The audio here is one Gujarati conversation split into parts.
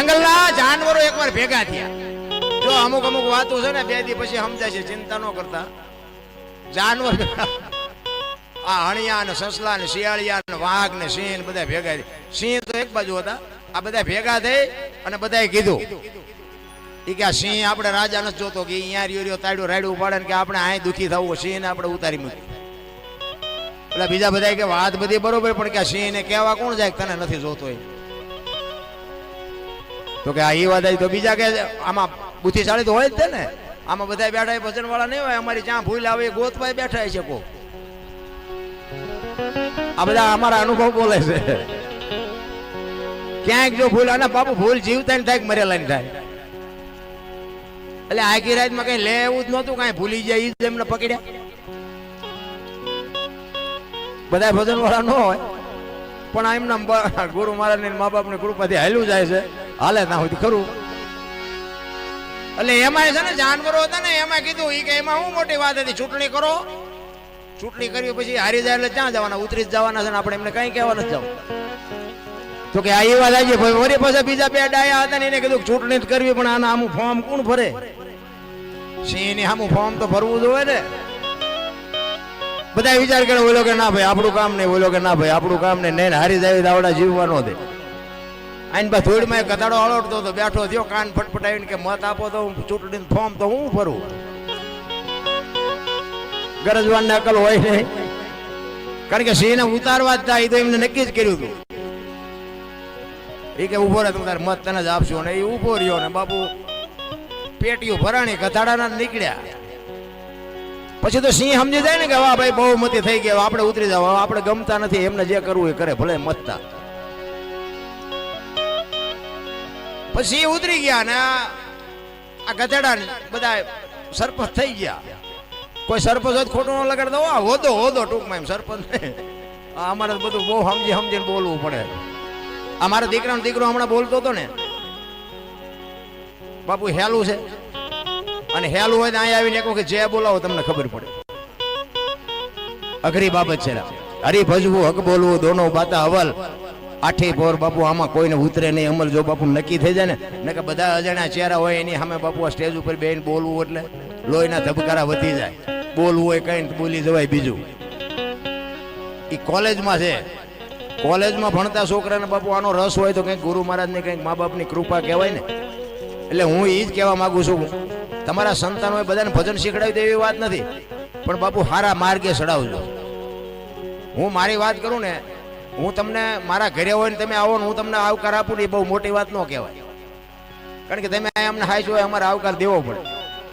જંગલના જાનવરો એકવાર ભેગા થયા. જો અમુક અમુક વાતો છે ને, બે દી પછી સમજાય છે, ચિંતા ન કરતા. જાનવર આ હણિયા ને સસલા ને શિયાળિયા ને વાઘ ને સિંહ બધા ભેગા સિંહ તો એક બાજુ હતા. આ બધા ભેગા થઈ અને બધાએ કીધું. એ કે આ સિંહ આપણે રાજા નથી જોતો, કે અહીંયા રહ્યો રહ્યો તાડ્યો રાડ્યું પાડે કે આપણે અહીં દુખી થવું સિંહ ને આપણે ઉતારી મૂકી એટલે બીજા બધા કે વાત બધી બરોબર, પણ કે સિંહ ને કહેવા કોણ જાય તને નથી જોતો એ? તો કે આ એ વાત તો બીજા કે આમાં બુદ્ધિશાળી તો હોય જ છે ને. આમાં બધા બેઠા એ ભજન વાળા નહીં હોય, અમારી જ્યાં ભૂલ આવે એ ગોતવાય બેઠા છે કો આ બધા અમારા અનુભવ બોલે છે. ક્યાંક જો ભૂલ, આના બાપુ ભૂલ જીવતા ને થાય મરેલા ને થાય. એટલે આખી રાતમાં કઈ લે એવું જ નહોતું, કઈ ભૂલી જાય જ એમને પકડ્યા. બધા ભજન વાળા ન હોય, પણ આ એમના ગુરુ મહારાજ ને મા બાપની કૃપાથી હાલ્યું જાય છે. હાલે, ના હોય ખરું. એટલે એમાં છે ને જાનવરો હતા ને એમાં કીધું એ કે એમાં શું મોટી વાત હતી? ચૂંટણી કરો. ચૂંટણી કરી પછી હારી જાય એટલે ક્યાં જવાના? ઉતરી જવાના છે ને, આપણે એમને કઈ કહેવા નથી જવું. તો કે આ એ વાત આવી ભાઈ મારી પાસે બીજા બે ડાયા હતા ને, એને કીધું ચૂંટણી કરવી, પણ આના આમું ફોર્મ કોણ ભરે? સિંહની આમું ફોર્મ તો ભરવું જોઈએ ને. બધા વિચાર કરે બોલો કે ના ભાઈ, આપણું કામ નહીં બોલો કે ના ભાઈ, આપણું કામ નહીં નહીં હારી જાય આવડા જીવવાનો દે. આઈને બા થોડીમાં એક કથાડો હતો, બેઠો થયો, કાન ફટફટાવીને કે મત આપો તો હું ચૂંટણી ફોર્મ તો હું ભરું. ગરજવાન ને અકલ હોય નહીં. કારણ કે સિંહને ઉતારવા જ થાય તો એમને નક્કી જ કર્યું હતું. એ કે ઊભો રહે તારે મત તને જ આપશું ને, એ ઊભો રહ્યો ને, બાપુ, પેટીઓ ભરાણી ગધાડાના નીકળ્યા. પછી તો સિંહ સમજી જાય ને કે વાહ ભાઈ બહુ મતી થઈ ગયા આપણે ઉતરી જાવ આપણે ગમતા નથી, એમને જે કરવું એ કરે, ભલે મતતા. પછી ઉતરી ગયા ને આ ગધેડા બધા સરપંચ થઈ ગયા. કોઈ સરપંચ જ ખોટું ન લગાડતો. આ હોદો હોદો ટૂંકમાં એમ સરપંચ. અમારે બધું બહુ સમજી સમજીને બોલવું પડે. અમારો મારા દીકરાનો દીકરો હમણાં બોલતો હતો ને. બાપુ, હેલું છે. અને હેલું હોય તો અહીંયા આવીને એક વખત જે બોલાવો તમને ખબર પડે. અઘરી બાબત છે. હરી ભજવું હક બોલવું, દોનો બાતા હવલ. આઠે પોર બાપુ આમાં કોઈને ઉતરે નહીં અમલ જો બાપુ નક્કી થઈ જાય ને કે બધા અજાણ્યા ચહેરા હોય એની સામે બાપુ આ સ્ટેજ ઉપર બેન બોલવું એટલે લોહીના ધબકારા વધી જાય. બોલવું હોય કઈ બોલી જવાય બીજું. એ કોલેજમાં છે. કોલેજમાં ભણતા છોકરાને બાપુ આનો રસ હોય તો કંઈક ગુરુ મહારાજની કંઈક મા બાપની કૃપા કહેવાય ને. એટલે હું એ જ કહેવા માગું છું. તમારા સંતાનોએ બધાને ભજન શીખડાવી એવી વાત નથી. પણ બાપુ સારા માર્ગે ચડાવજો. હું મારી વાત કરું ને હું તમને મારા ઘરે હોય ને તમે આવો ને હું તમને આવકાર આપું ને એ બહુ મોટી વાત ન કહેવાય. કારણ કે તમે અમને હાઈ છો અમારે આવકાર દેવો પડે.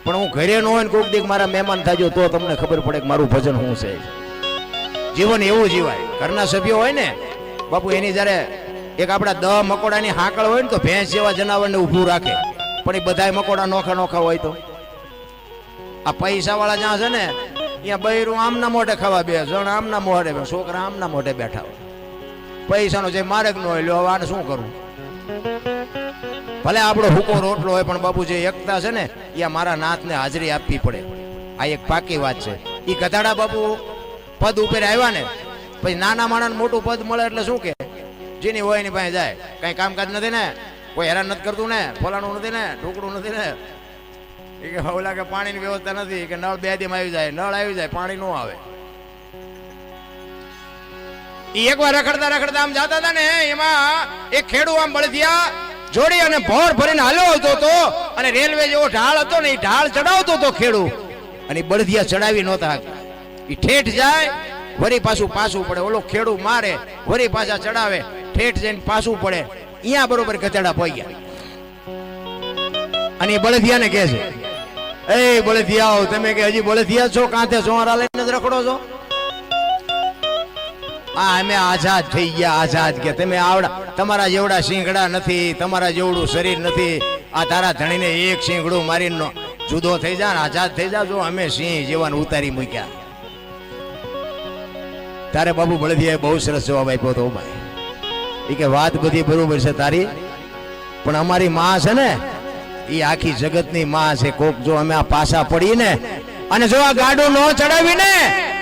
પણ હું ઘરે ન હોય ને કોઈક દીક મારા મહેમાન થાજો તો તમને ખબર પડે કે મારું ભજન શું છે. જીવન એવું જીવાય. ઘરના સભ્યો હોય ને, બાપુ એની જ્યારે એક આપણા દહ મકોડાની હાંકળ હોય ને તો ભેંસ જેવા જનાવરને ઊભું રાખે. પણ એ બધાય મકોડા નોખા નોખા હોય તો. આ પૈસા વાળા જ્યાં છે ને, ત્યાં બૈરું આમના મોઢે ખાવા બે જણ આમના મોઢે છોકરા આમના મોઢે બેઠા હોય. પૈસાનો જે માર્ગ નો હોય હવે આને શું કરવું ભલે આપણો હુકો રોટલો હોય, પણ બાપુ જે એકતા છે ને, એ મારા નાથને હાજરી આપવી પડે. આ એક પાકી વાત છે. એ ગધાડા બાપુ પદ ઉપર આવ્યા ને, પછી નાના માણસ મોટું પદ મળે એટલે શું કે? જેની હોય એની પાસે જાય. કઈ કામકાજ નથી ને, કોઈ હેરાન નથી કરતું ને, ફલાણું નથી ને, ઢોકળું નથી ને. એ કે ઓલા કે પાણીની વ્યવસ્થા નથી. કે નળ બે દેમ આવી જાય, નળ આવી જાય, પાણી ન આવે. ઈ એકવાર રખડતા રખડતા આમ જતા હતા ને, એમાં એક ખેડૂ આમ બળદિયા જોડી અને ભોર ભરીને હાલ્યો હતો અને રેલવે જેવો ઢાળ હતો ને, એ ઢાળ ચડાવતો હતો ખેડૂ. અને બળદિયા ચડાવી નહોતા એ ઠેઠ જાય, વરી પાછું પાછું પડે. ઓલો ખેડૂ મારે, વરી પાછા ચડાવે. ઠેઠ જઈને પાછું પડે. અહીંયા બરોબર કચડા ગયા અને એ બળદિયાને કહે છે, એ બળદિયાઓ, તમે કે હજી બળદિયા છો? કાંથે સોરા લઈને જ રખડો છો? અમે આઝાદ થઈ ગયા, આઝાદ કે તમે આવડા, તમારા જેવડા શીંગડા નથી, તમારા જેવડું શરીર નથી. આ તારા ધણીને એક શીંગડું મારીને જુદો થઈ જા આઝાદ થઈ જા, જો અમે સિંહ જીવન ઉતારી મૂક્યા. તારે બાબુ બળદિયાએ બહુ સરસ જવાબ આપ્યો હતો ભાઈ. એ કે વાત બધી બરોબર છે તારી, પણ અમારી માં છે ને, એ આખી જગતની માં છે. કોક જો અમે આ પાછા પડીને, અને જો આ ગાડું ન ચડાવી ને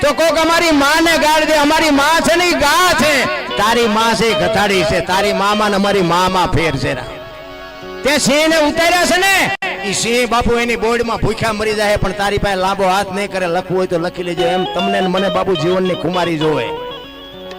તો કોક અમારી માને ગાળ દે, અમારી માં છે ને ગા છે તારી માં છે ઈ ગધાડી છે, તારી મામા ને અમારી મામા ફેર છે. તે સિંહ ને ઉતાર્યા છે ને એ સિંહ બાપુ એની બોર્ડમાં ભૂખ્યા મરી જાય, પણ તારી પાસે લાંબો હાથ નહીં કરે, લખવું હોય તો લખી લેજો, એમ તમને મને બાપુ જીવનની ખુમારી જોવે